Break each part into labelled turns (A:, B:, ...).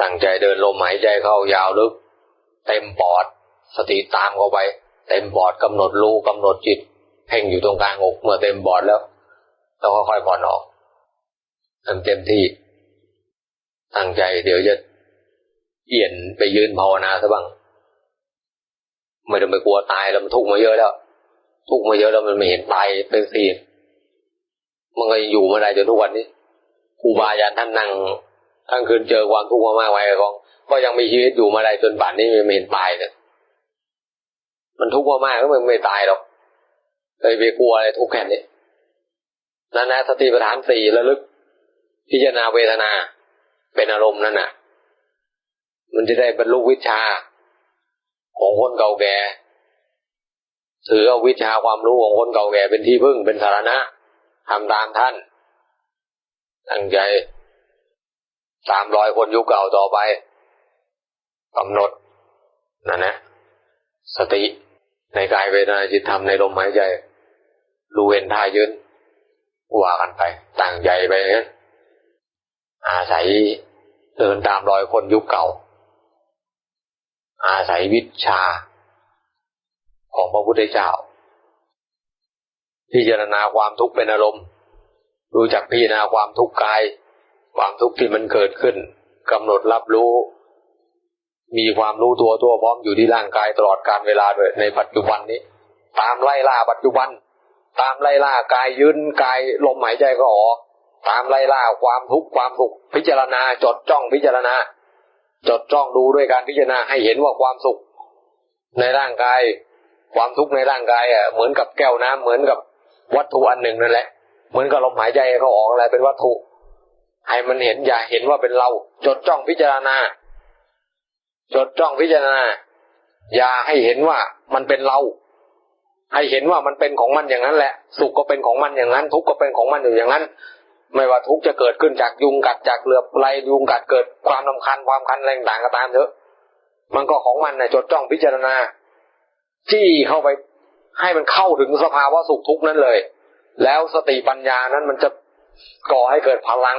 A: ตั้งใจเดินลมหายใจเข้ายาวลึก เต็มปอด สติตามเข้าไป เต็มปอดกำหนดรู้กำหนดจิตเพ่งอยู่ตรงกลางอกเมื่อเต็มปอดแล้วแล้วค่อยๆผ่อนออกทำเต็มที่ ตั้งใจเดี๋ยวจะเอียนไปยืนภาวนาซะบ้างไม่ต้องไปกลัวตายแล้วมันทุกข์มาเยอะแล้ว ทุกข์มาเยอะแล้วมันไม่เห็นตายเป็นสีมันก็ยังอยู่มาได้จนทุกวันนี้ครูบาอาจารย์ท่านนั่ง ทั้งคืนเจอความทุกข์มามากไว้กอง ก็ยังมีชีวิตอยู่มาได้จนป่านนี้ไม่เห็นตายเลยมันทุกข์มากๆก็มันไม่ตายหรอกเลยไปกลัวอะไรทุกข์แค่นี้นั่นนะสติปัฏฐานสี่ระลึก พิจารณาเวทนา เป็นอารมณ์นั่นน่ะ มันจะได้บรรลุวิชา ของคนเก่าแก่ถือเอาวิชาความรู้ของคนเก่าแก่เป็นที่พึ่งเป็นสารณะทำตามท่านตั้งใจ สามร้อยคนยุคเก่าต่อไปกำหนดนั่นนะ สติในกายเวทนาจิตธรรมในลมหายใจรู้เห็นท่ายืนว่ากันไปตั้งใจไปนะอาศัยเดินตามรอยคนยุคเก่า อาศัยวิชาของพระพุทธเจ้าพิจารณาความทุกข์เป็นอารมณ์ รู้จักพิจารณาความทุกข์กาย ความทุกข์ที่มันเกิดขึ้นกำหนดรับรู้ มีความรู้ตัวตัวพร้อมอยู่ที่ร่างกายตลอดการเวลาด้วยในปัจจุบันนี้ ตามไล่ล่าปัจจุบัน ตามไล่ล่ากายยืนกายลมหายใจก็ออกตามไล่ล่าความทุกข์ความสุขพิจารณาจดจ้องพิจารณา จดจ้องดูด้วยการพิจารณาให้เห็นว่าความสุข ในร่างกาย ความทุกข์ในร่างกายอะเหมือนกับแก้วน้ำเหมือนกับวัตถุอันหนึ่งนั่นแหละ เหมือนกับลมหายใจเขาออกอะไรเป็นวัตถุ ให้มันเห็นอย่าเห็นว่าเป็นเรา จดจ้องพิจารณา จดจ้องพิจารณา อย่าให้เห็นว่ามันเป็นเรา ให้เห็นว่ามันเป็นของมันอย่างนั้นแหละ สุขก็เป็นของมันอย่างนั้น ทุกข์ก็เป็นของมันอยู่อย่างนั้น ไม่ว่าทุกข์จะเกิดขึ้นจากยุงกัดจากเหลือบไรยุงกัดเกิดความลำคัญความคันอะไรต่างก็ตามเถอะ มันก็ของมันนะจดจ้องพิจารณาจี้เข้าไปให้มันเข้าถึงสภาวะสุขทุกข์นั้นเลย แล้วสติปัญญานั้นมันจะก่อให้เกิดพลัง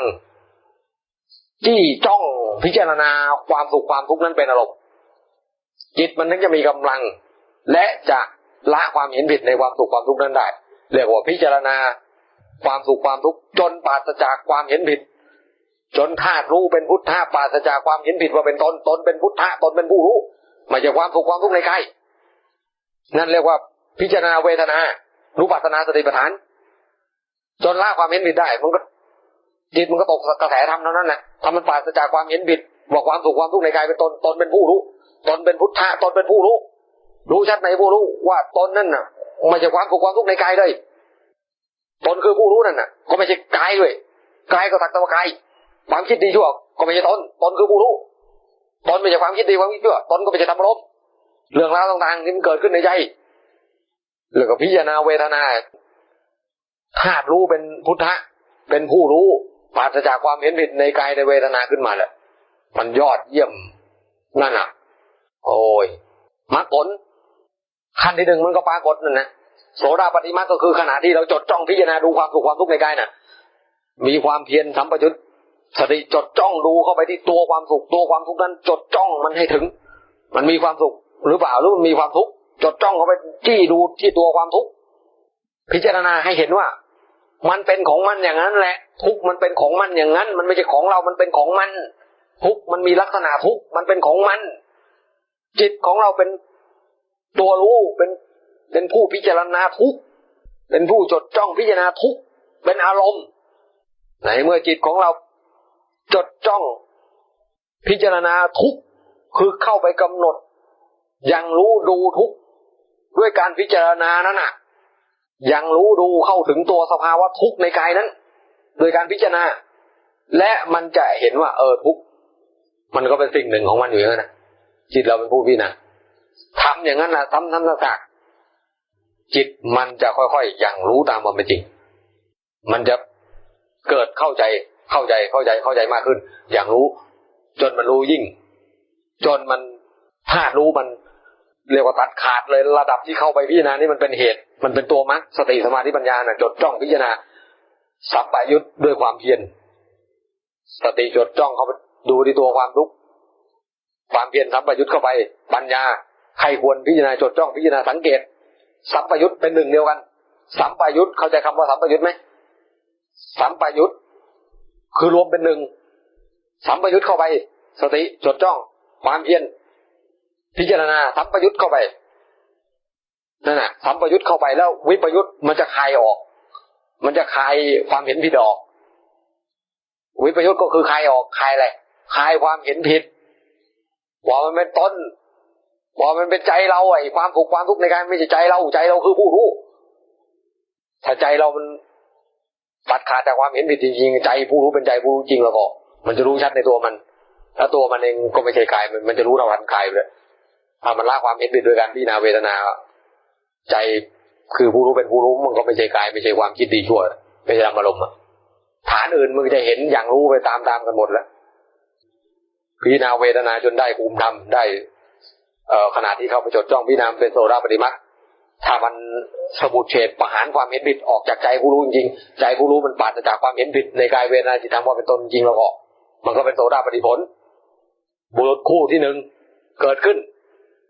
A: จี้จ้องพิจารณาความสุขความทุกข์นั้นเป็นอารมณ์จิตมันถึงจะมีกำลัง และจะละความเห็นผิดในความสุขความทุกข์นั้นได้เรียกว่าพิจารณาความสุขความทุกข์จนปราศจากความเห็นผิด จนธาตุรู้เป็นพุทธะปราศจากความเห็นผิดว่าเป็นตนตนเป็นพุทธะตนเป็นผู้รู้ม่ใช่ความสุขความทุกข์ในกายนั่นเรียกว่าพิจารณาเวทนารู้ปัสนาสติปัฏฐาน จนละความเห็นผิดได้มันก็ จิตมันก็ตกกระแสธรรมเท่านั้นแหละทำมันปราศจากความเห็นผิดบอกความสุขความทุกข์ในกายเป็นตนตนเป็นผู้รู้ ตนเป็นพุทธะตนเป็นผู้รู้ รู้ชัดในผู้รู้ว่าตนนั่นน่ะไม่ใช่ความสุขความทุกข์ในกายเลยตนคือผู้รู้นั่นน่ะ ก็ไม่ใช่กายด้วยกายก็สักแตว่ากายความคิดดีชั่วก็ไม่ใช่ตนตนคือผู้รู้ตนไม่ใช่ความคิดดีความคิดชั่วตนก็ไม่ใช่ธรรมลมเรื่องราวต่างๆที่มันเกิดขึ้นในใจแล้วก็พิจารณาเวทนาธาตุรู้เป็นพุทธะเป็นผู้รู้ ปราศจากความเห็นผิดในกายในเวทนาขึ้นมาแหละมันยอดเยี่ยมนั่นอะ โอ้ยมรรคผลขั้นที่หนึ่งมันก็ปรากฏนั่นนะโสดาปฏิมาก็คือขณะที่เราจดจ้องพิจารณาดูความสุขความทุกข์ในกายน่ะ มีความเพียรสัมปยุตสติจดจ้องดูเข้าไปที่ตัวความสุขตัวความทุกข์นั้นจดจ้องมันให้ถึง มันมีความสุขหรือเปล่าหรือมันมีความทุกข์จดจ้องเข้าไปจี้ดูที่ตัวความทุกข์พิจารณาให้เห็นว่า มันเป็นของมันอย่างนั้นแหละ ทุกมันเป็นของมันอย่างนั้น มันไม่ใช่ของเรา มันเป็นของมัน ทุกมันมีลักษณะทุกมันเป็นของมัน จิตของเราเป็นตัวรู้เป็นเป็นผู้พิจารณาทุกเป็นผู้จดจ้องพิจารณาทุกเป็นอารมณ์ในเมื่อจิตของเราจดจ้อง พิจารณาทุกคือเข้าไปกำหนด ยังรู้ดูทุกด้วยการพิจารณานั้นน่ะ ยังรู้ดูเข้าถึงตัวสภาวะทุกข์ในกายนั้น โดยการพิจารณา และมันจะเห็นว่า เออทุกข์มันก็เป็นสิ่งหนึ่งของมันอยู่แล้วนะจิตเราเป็นผู้พิจารณาทำอย่างนั้นนะทำทำสักจิตมันจะค่อยๆอย่างรู้ตามความเป็นจริง มันจะเกิดเข้าใจเข้าใจเข้าใจเข้าใจมากขึ้น อย่างรู้ จนมันรู้ยิ่ง จนมันธาตุรู้มัน เรียกว่าตัดขาดเลยระดับที่เข้าไปพิจารณานี่มันเป็นเหตุ มันเป็นตัวมรรคสติสมาธิปัญญาน่ะจดจ้องพิจารณาสัมปยุทธ์ด้วยความเพียรสติจดจ้องเข้าไปดูที่ตัวความทุกข์ความเพียรสัมปยุตเข้าไปปัญญาใครควรพิจารณาจดจ้องพิจารณาสังเกต สัมปยุตเป็นหนึ่งเดียวกัน สัมปยุตเข้าใจคำว่าสัมปยุตไหมสัมปยุตคือรวมเป็นหนึ่งสัมปยุตเข้าไป สติจดจ้อง ความเพียร พิจารณาสัมปยุตเข้าไปนั่นน่ะสัมปยุตเข้าไปแล้ว วิปยุตมันจะคลายออก มันจะคลายความเห็นผิดออก วิปยุตก็คือคลายออกคลายอะไรคลายความเห็นผิดว่ามันเป็นต้นว่ามันเป็นใจเราไอ้ความผูกความทุกข์ในการไม่ใช่ใจเราใจเราคือผู้รู้ถ้าใจเรามันตัดขาดจากความเห็นผิดจริงๆใจผู้รู้เป็นใจผู้รู้จริงแล้วก็มันจะรู้ชัดในตัวมัน แล้วตัวมันเองก็ไม่ใช่กายมันจะรู้เท่าทันกายเลย ถ้ามันละความเห็นผิดโดยการพิจารณาเวทนา ใจคือผู้รู้เป็นผู้รู้มันก็ไม่ใช่กายไม่ใช่ความคิดดีชั่วไม่ใช่อารมณ์อะฐานอื่นมึงจะเห็นอย่างรู้ไปตามๆกันหมดแล้วพิจารณาเวทนาจนได้ภูมิธรรมได้ เอ่อขณะที่เข้าไปจดจ้องพิจารณาเป็นโซดาปฏิมาถ้ามันสมุดเฉดประหารความเห็นผิดออกจากใจผู้รู้จริงใจผู้รู้มันปราศจากความเห็นผิดในกายเวทนาจิตธรรมว่าเป็นตนจริงแล้วก็มันก็เป็นโสดาปฏิผลบุรุษคู่ที่หนึ่งเกิดขึ้น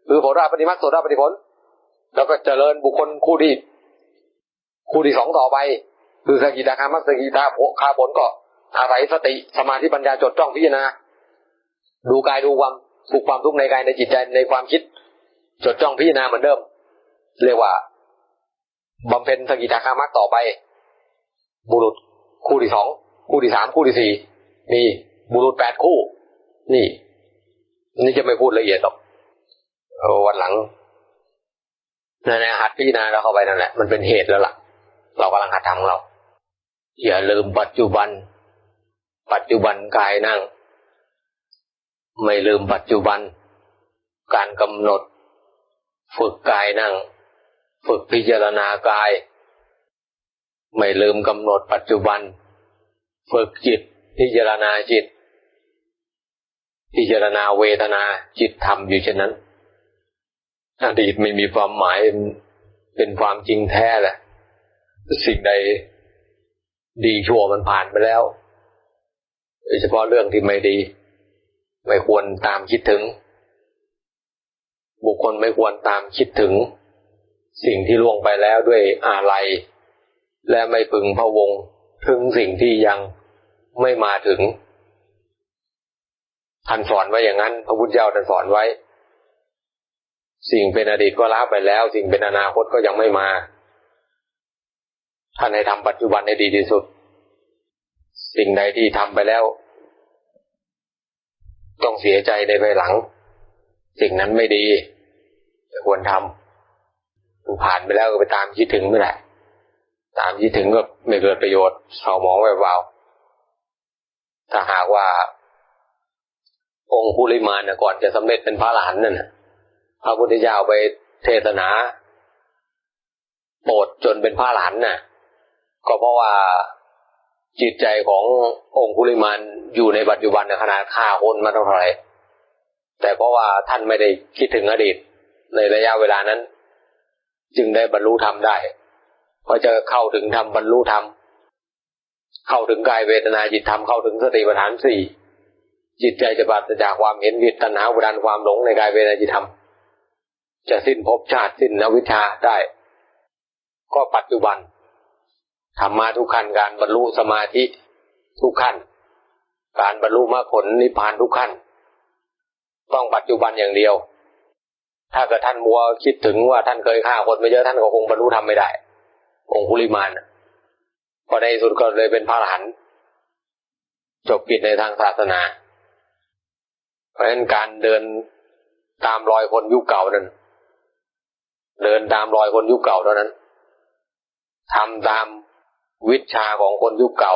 A: คือโสดาปฏิมาโสดาปฏิผล แล้วก็เจริญบุคคลคู่ที่คู่ที่สองต่อไป คือสกิทาคามัสกิทาโภคาผลก็อาศัยสติสมาธิปัญญาจดจ้องพิจารณาดูกายดูความผูกความทุกข์ในกายในจิตใจในความคิด จดจ้องพิจารณาเหมือนเดิม เรียกว่าบำเพ็ญสกิทาคามักต่อไป บุรุษคู่ที่สองคู่ที่สามคู่ที่สี่มีบุรุษแปดคู่ นี่ นี่จะไม่พูดละเอียดหรอก วันหลังนั่นแหละหัดพิจารณาเราเข้าไปนั่นแหละมันเป็นเหตุแล้วล่ะ เรากำลังหัดทำของเรา อย่าลืมปัจจุบัน ปัจจุบันกายนั่ง ไม่ลืมปัจจุบัน การกำหนด ฝึกกายนั่ง ฝึกพิจารณากาย ไม่ลืมกำหนดปัจจุบัน ฝึกจิตพิจารณาจิต พิจารณาเวทนาจิตทำอยู่เช่นนั้น อดีตไม่มีความหมายเป็นความจริงแท้แหละ สิ่งใดดีชั่วมันผ่านไปแล้วโดยเฉพาะเรื่องที่ไม่ดี ไม่ควรตามคิดถึง บุคคลไม่ควรตามคิดถึง สิ่งที่ล่วงไปแล้วด้วยอาลัยและไม่พึงพะวงถึงสิ่งที่ยังไม่มาถึงท่านสอนไว้อย่างนั้น พระพุทธเจ้าท่านสอนไว้ สิ่งเป็นอดีตก็ละไปแล้ว สิ่งเป็นอนาคตก็ยังไม่มา ท่านให้ทำปัจจุบันให้ดีที่สุด สิ่งใดที่ทำไปแล้ว ต้องเสียใจในภายหลัง สิ่งนั้นไม่ดีควรทำผ่านไปแล้วก็ไปตามคิดถึงไม่แหละ ตามคิดถึงก็ไม่เกิดประโยชน์เศร้ามองไว้เบาถ้าหากว่า องค์คุลิมานก่อนจะสำเร็จเป็นพระอรหันนั่น พระพุทธเจ้าไปเทศนาโปรดจนเป็นพระอรหันน่ะ ก็เพราะว่าจิตใจขององคุลิมานอยู่ในปัจจุบันในขนาดฆ่าคนมาเท่าไหร่แต่เพราะว่าท่านไม่ได้คิดถึงอดีตในระยะเวลานั้น จึงได้บรรลุธรรมได้เพราะจะเข้าถึงธรรมบรรลุธรรมเข้าถึงกายเวทนาจิตธรรมเข้าถึงสติปัฏฐานสี่จิตใจจะปราศจากความเห็นผิดตัณหาอุดานความหลงในกายเวทนาจิตธรรม จะสิ้นภพชาติสิ้นนวิชาได้ ก็ปัจจุบันทำมาทุกขั้นการบรรลุสมาธิทุกขั้น การบรรลุมรรคผลนิพพานทุกขั้น ต้องปัจจุบันอย่างเดียว ถ้าเกิดท่านมัวคิดถึงว่าท่านเคยฆ่าคนไม่เยอะท่านก็คงบรรลุธรรมไม่ได้ องคุลิมานพอในสุดก็เลยเป็นพระอรหันต์จบกิจในทางศาสนา เพราะฉะนั้นการเดินตามรอยคนยุคเก่านั้น เดินตามรอยคนยุคเก่าเท่านั้นทำตามวิชาของคนยุคเก่า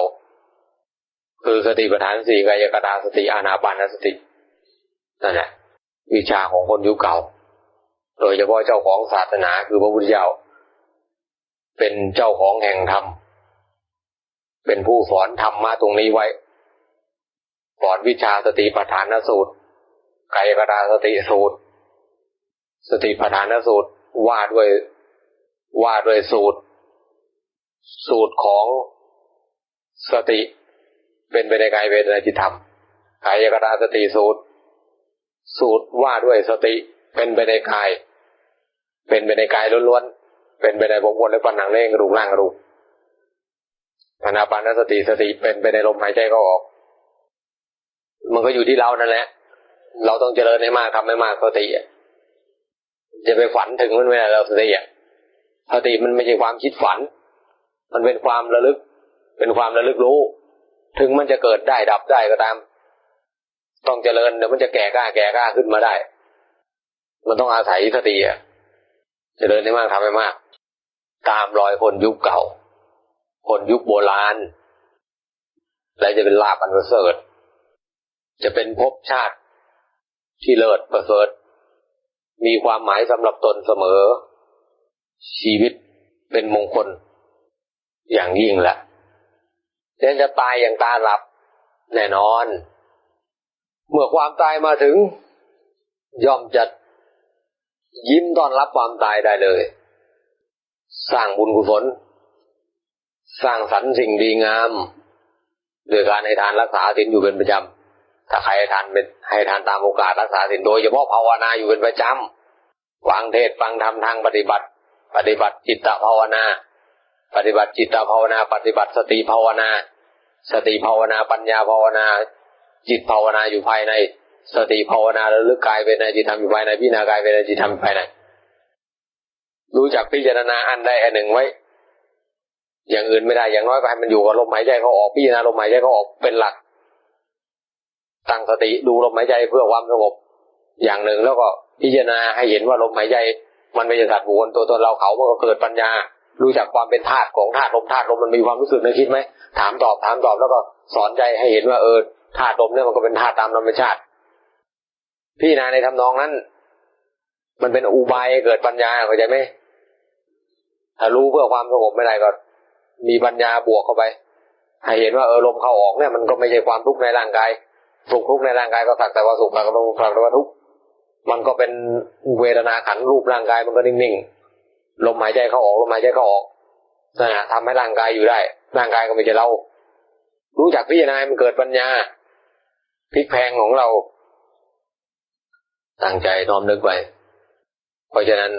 A: คือสติปัฏฐานสี่กายกตาสติอานาปานสตินั่นแหละวิชาของคนยุคเก่า โดยเฉพาะเจ้าของศาสนาคือพระพุทธเจ้า เป็นเจ้าของแห่งธรรม เป็นผู้สอนธรรมมาตรงนี้ไว้ สอนวิชาสติปัฏฐานสูตรกายกตาสติสูตร สติปัฏฐานสูตร ว่าด้วยว่าด้วยสูตร สูตรของสติ เป็นไปในกายเวทนาจิตธรรมกายกตาสติสูตร สูตรว่าด้วยสติ เป็นไปในกาย เป็นไปในกายล้วนๆเป็นไปในบงวนและปันหนังเล่งกระดูกล่างกระดูกอนาปานสติสติเป็นไปในลมหายใจก็ออก มันก็อยู่ที่เรานั่นแหละเราต้องเจริญให้มากทำให้มากสติ จะไปฝันถึงมันไม่ได้เราสติอะสติมันไม่ใช่ความคิดฝัน มันเป็นความระลึก เป็นความระลึกรู้ ถึงมันจะเกิดได้ดับได้ก็ตาม ต้องเจริญเดี๋ยวมันจะแก่กล้าแก่กล้าขึ้นมาได้ มันต้องอาศัยสติอะเจริญให้มากทำให้มาก ตามรอยคนยุคเก่า คนยุคโบราณและจะเป็นลาบอันประเสริฐ จะเป็นภพชาติที่เลิศประเสริฐ มีความหมายสำหรับตนเสมอ ชีวิตเป็นมงคล อย่างยิ่งแหละเดนจะตายอย่างตาหลับ แน่นอน เมื่อความตายมาถึง ย่อมจะยิ้มต้อนรับความตายได้เลย สร้างบุญกุศล สร้างสรรค์สิ่งดีงาม โดยการให้ทานรักษาศีลอยู่เป็นประจำ ถ้าใครทานเป็นให้ทานตามโอกาสรักษาศีลโดยเฉพาะภาวนาอยู่เป็นประจำฟังเทศฟังธรรมทางปฏิบัติ ปฏิบัติจิตภาวนา ปฏิบัติจิตภาวนา ปฏิบัติสติภาวนา สติภาวนาปัญญาภาวนา จิตภาวนาอยู่ภายใน สติภาวนาระลึกกายเป็นในจิตธรรมอยู่ภายในพิจารณากายเป็นในจิตธรรมภายในรู้จักพิจารณาอันใดอันหนึ่งไว้ อย่างอื่นไม่ได้อย่างน้อยก็ให้มันอยู่กับลมหายใจเขาออกพิจารณาลมหายใจเขาออกเป็นหลัก ตั้งสติดูลมหายใจเพื่อความสงบอย่างหนึ่งแล้วก็พิจารณาให้เห็นว่าลมหายใจ มันไม่ใช่สัตว์บุคคลตัวตนเราเขามันก็เกิดปัญญา รู้จักความเป็นธาตุของธาตุลมธาตุลมมันมีความรู้สึกในคิดไหมถามตอบถามตอบแล้วก็สอนใจให้เห็นว่าเออธาตุลมเนี่ยมันก็เป็นธาตุตามธรรมชาติพี่นาในทำนองนั้น มันเป็นอุบายเกิดปัญญาเข้าใจไหมถ้ารู้เพื่อความสงบไม่ได้ก็ มีปัญญาบวกเข้าไป ให้เห็นว่าเออลมเข้าออกเนี่ยมันก็ไม่ใช่ความทุกข์ในร่างกาย สุขทุกข์ในร่างกายก็สักแต่ว่าสุขสักแต่ว่าสักแต่ว่าทุกข์มันก็เป็นเวทนาขันรูปร่างกายมันก็นิ่งๆลมหายใจเข้าออกลมหายใจเข้าออกนั่นแหะทำให้ร่างกายอยู่ได้ ร่างกายก็ไม่ใช่เรา รู้จักพิจารณามันเกิดปัญญาพลิกแพงของเรา ตั้งใจน้อมนึกไว้ เพราะฉะนั้น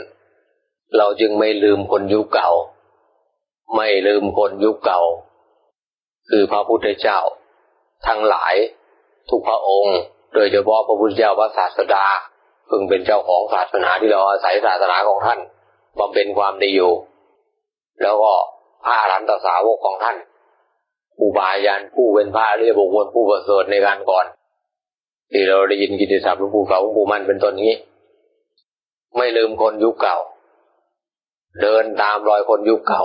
A: เราจึงไม่ลืมคนยุคเก่า ไม่ลืมคนยุคเก่า คือพระพุทธเจ้า ทั้งหลาย ทุกพระองค์ โดยเฉพาะพระพุทธเจ้าพระศาสดาพึงเป็นเจ้าของศาสนาที่เราอาศัยศาสนาของท่านบำเพ็ญความดีอยู่ แล้วก็พระอรหันตสาวกของท่านผู้บายันผู้เป็นพระเรียบุคคลผู้ประเสริฐในการก่อน ที่เราได้ยินกิติศัพท์หลวงปู่เก่าหลวงปู่มันเป็นต้นนี้ ไม่ลืมคนยุคเก่า เดินตามรอยคนยุคเก่า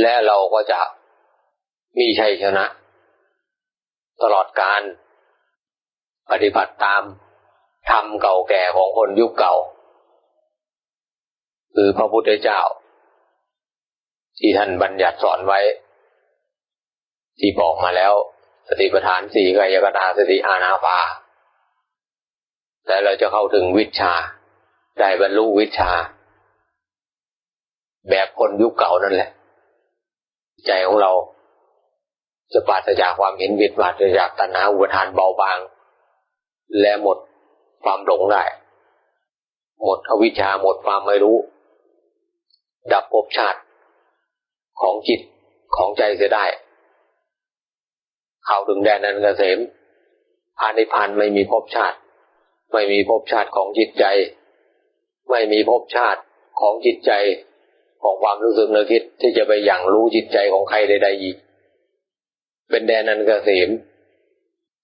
A: และเราก็จะมีชัยชนะ ตลอดการ ปฏิบัติตามธรรมเก่าแก่ของคนยุคเก่า คือพระพุทธเจ้า ที่ท่านบัญญัติสอนไว้ ที่บอกมาแล้ว สติปัฏฐานสี่กายกตาสติอานาปาแต่เราจะเข้าถึงวิชา ได้บรรลุวิชา แบบคนยุคเก่านั่นแหละ ใจของเรา จะปราศจากความเห็นผิดปราศจากตัณหาอุปทานเบาบาง และหมดความหลงได้ หมดอวิชชาหมดความไม่รู้ ดับภพชาติของจิตของใจเสียได้ เข้าถึงแดนนั้นกเกษมพานิพันธ์ไม่มีภพชาติ ไม่มีภพชาติของจิตใจ ไม่มีภพชาติของจิตใจของความรู้สึกนึกคิดที่จะไปอย่างรู้จิตใจของใครใดๆอีก เป็นแดนนันเกษม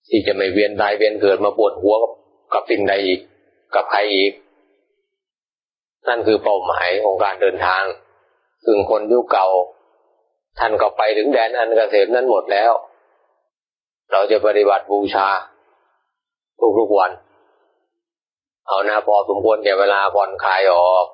A: ที่จะไม่เวียนตายเวียนเกิดมาปวดหัวกับกับสิ่งใดอีกกับใครอีก นั่นคือเป้าหมายของการเดินทาง ซึ่งคนยุคเก่า ท่านก็ไปถึงแดนอันเกษมนั้นหมดแล้ว เราจะปฏิบัติบูชา ทุกๆวัน เอาหน้าพอสมควรแก่เวลาผ่อนคลายออก